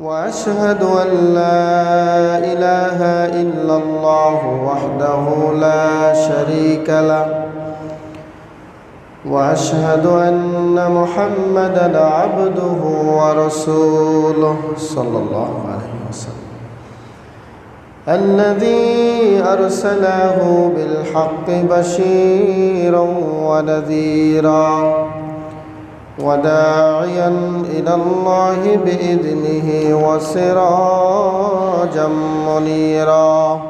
وأشهد أن لا إله إلا الله وحده لا شريك له وأشهد أن محمدا عبده ورسوله صلى الله عليه وسلم. الذي أرسله بالحق بشيرا ونذيرا. وداعيا إلى الله بإذنه وسراجا منيرا.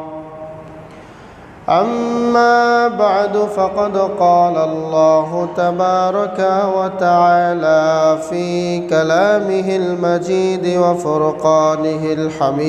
أما بعد فقد قال الله تبارك وتعالى في كلامه المجيد وفرقانه الحميد.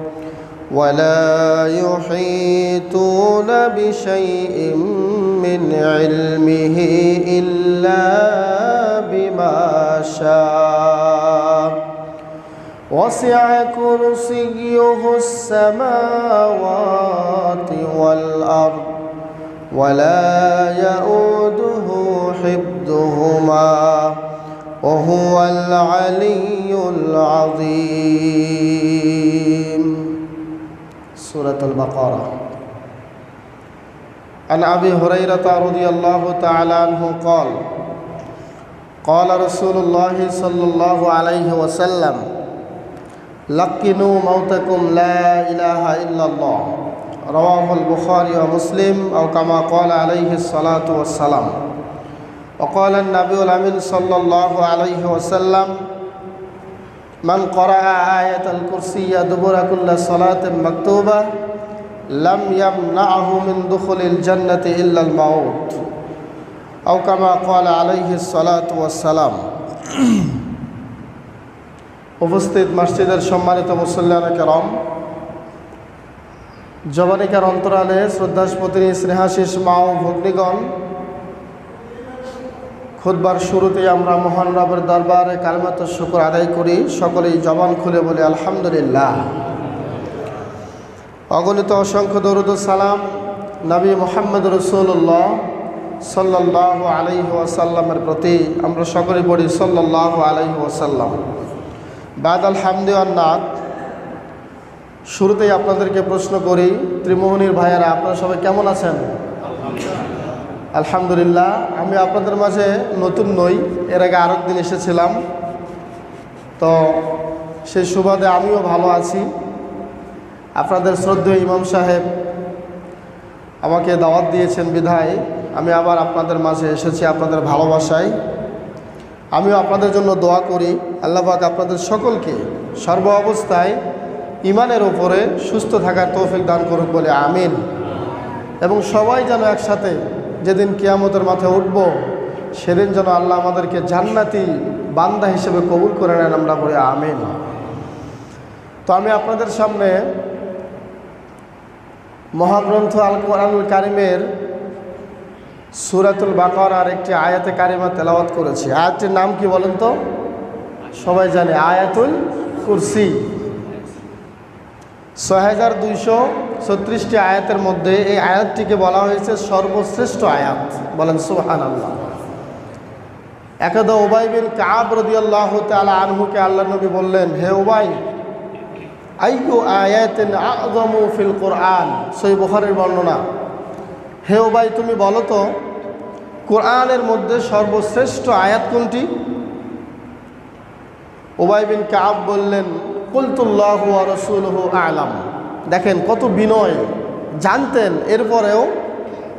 ولا يحيطون بشيء من علمه إلا بما شاء. وسع كرسيه السماوات والأرض ولا يؤوده حفظهما وهو العلي العظيم. سورة البقرة عن أبي هريرة رضي الله تعالى عنه قال قال رسول الله صلى الله عليه وسلم لقنوا موتكم لا إله إلا الله رواه البخاري ومسلم أو كما قال عليه الصلاة والسلام وقال النبي الأمين صلى الله عليه وسلم মান করা আয়াতাল কুরসিয়া দুবরাকুল্লা সালাতে মাকতুবা, লাম ইয়াম নাহু মিন দুখুলিল জান্নাতে ইল্লাল মাউত। আও কামা কল আলাইহি সালাত সালাম উপস্থিত মসজিদের সম্মানিত মুসল্লানা কেরম জবানিকার অন্তরালে শ্রদ্ধাসপতিনী স্নেহাশিস মাও ভগ্নিগণ খুদবার শুরুতেই আমরা মহান রবের দরবারে কালমাত শুকুর আদায় করি, সকলেই জবান খুলে বলি, আলহামদুলিল্লাহ। অগণিত অসংখ্য দরুদ সালাম নবী মোহাম্মদ রসুল্লাহ সাল্লাহ আলাইহি ওয়াসাল্লামের প্রতি আমরা সকলে পড়ি সাল্লাহ আলাইহি ওয়াসাল্লাম। বাদ আলহামদুয়ান্নাথ শুরুতেই আপনাদেরকে প্রশ্ন করি, ত্রিমোহনীর ভাইয়েরা, আপনারা সবাই কেমন আছেন? আলহামদুলিল্লাহ, আমি আপনাদের মাঝে নতুন নই, এর আগে আরও দিন এসেছিলাম। তো সেই সুবাদে আমিও ভালো আছি। আপনাদের শ্রদ্ধেয় ইমাম সাহেব আমাকে দাওয়াত দিয়েছেন বিধায় আমি আবার আপনাদের মাঝে এসেছি আপনাদের ভালোবাসায়। আমিও আপনাদের জন্য দোয়া করি। আল্লাহবাক আপনাদের সকলকে সর্ব অবস্থায় ইমানের ওপরে সুস্থ থাকার তৌফিক দান করুক বলে, আমিন। এবং সবাই যেন একসাথে যেদিন কিয়ামতের মাথায় উঠব, সেদিন যেন আল্লাহ আমাদেরকে জান্নাতি বান্দা হিসেবে কবুল করে নেন আমরা বলি, আমিন। তো আমি আপনাদের সামনে মহাগ্রন্থ আল কোরআনুল কারিমের সুরাতুল বাকর আর একটি আয়াতে কারিমা তেলাওয়াত করেছি। আয়াতটির নাম কি বলেন তো? সবাই জানে, আয়াতুল কুরসি। ছয় হাজার দুইশো ছত্রিশটি আয়াতের মধ্যে এই আয়াতটিকে বলা হয়েছে সর্বশ্রেষ্ঠ আয়াত। বলেন সুহান আল্লাহ একদা ওবাই বিন কাব রদিয়াল্লাহ তালা আনহুকে আল্লাহ নবী বললেন, হে ওবাই আইয়ু আয়াতিন আযমু ফিল কোরআন? সই বুখারীর বর্ণনা। হে ওবাই তুমি বলো তো, কোরআনের মধ্যে সর্বশ্রেষ্ঠ আয়াত কোনটি? ওবাই বিন কাব বললেন, কুলতুল্লাহ রসুলহ আলাম। দেখেন কত বিনয়। জানতেন, এরপরেও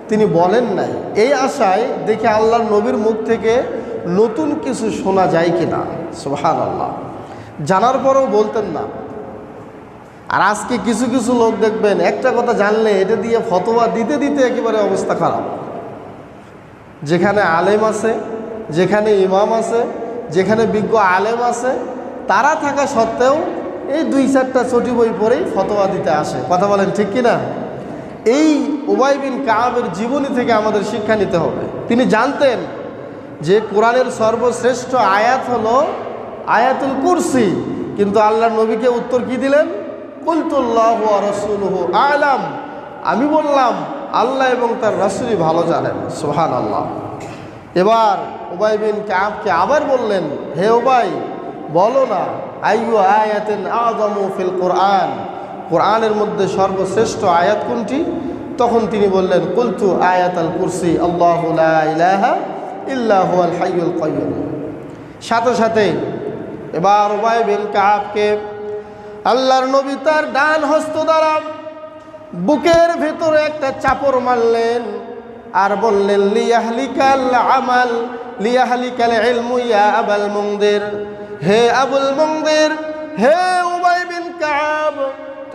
তিনি বলেন নাই। এই আশায় দেখে আল্লাহর নবীর মুখ থেকে নতুন কিছু শোনা যায় কিনা? সুহান আল্লাহ জানার পরেও বলতেন না। আর আজকে কিছু কিছু লোক দেখবেন, একটা কথা জানলে এটা দিয়ে ফতোয়া দিতে দিতে একেবারে অবস্থা খারাপ। যেখানে আলেম আছে, যেখানে ইমাম আছে, যেখানে বিজ্ঞ আলেম আছে, তারা থাকা সত্ত্বেও এই দুই চারটা চটি বই পড়েই ফতোয়া দিতে আসে। কথা বলেন ঠিক কিনা এই উবাই বিন কাবের জীবনী থেকে আমাদের শিক্ষা নিতে হবে। তিনি জানতেন যে কোরআনের সর্বশ্রেষ্ঠ আয়াত হলো আয়াতুল কুরসি। কিন্তু আল্লাহ নবীকে উত্তর কি দিলেন? কুলতুল্লাহ রসুলহ আলাম। আমি বললাম, আল্লাহ এবং তার রসুলই ভালো জানেন। সোহান আল্লাহ এবার ওবাই বিন কাবকে আবার বললেন, হে ওবাই বলো না আইয়ু আয়াতেন আজমু ফিল কোরআন। কোরআনের মধ্যে সর্বশ্রেষ্ঠ আয়াত কোনটি? তখন তিনি বললেন, কুলতু আয়াত আল কুরসি, আল্লাহ ইল্লাহ আল হাইয়ুল কাইয়ুম। সাথে সাথে, এবার ওবাই বিন কাবকে আল্লাহর নবী তার ডান হস্ত দ্বারা বুকের ভেতরে একটা চাপড় মারলেন আর বললেন, লিয়াহলিকাল আমাল, লিয়াহলিকাল ইলমু ইয়া আবাল মুংদের হে আবুল মুংদের হে উবাই বিন কাব,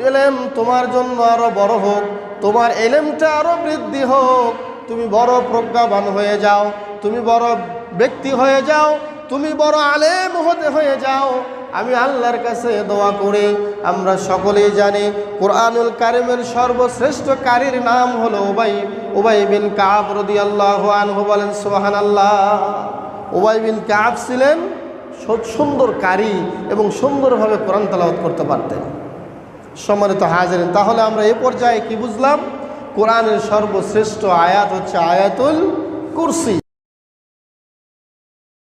এলেম তোমার জন্য আরও বড় হোক, তোমার এলেমটা আরও বৃদ্ধি হোক। তুমি বড় প্রজ্ঞাবান হয়ে যাও, তুমি বড় ব্যক্তি হয়ে যাও, তুমি বড় আলেম হতে হয়ে যাও। আমি আল্লাহর কাছে দোয়া করে, আমরা সকলেই জানি কোরআনুল কারিমের সর্বশ্রেষ্ঠ কারির নাম হলো ওবাই ওবাই বিন কাব রদি আল্লাহ আনহু বলেন সোহান আল্লাহ ওবাই বিন কাব ছিলেন সুন্দর কারি এবং সুন্দরভাবে কোরআন তালাওয়াত করতে পারতেন। সম্মানিত হাজারেন, তাহলে আমরা এ পর্যায়ে কি বুঝলাম? কোরআনের সর্বশ্রেষ্ঠ আয়াত হচ্ছে আয়াতুল কুরসি।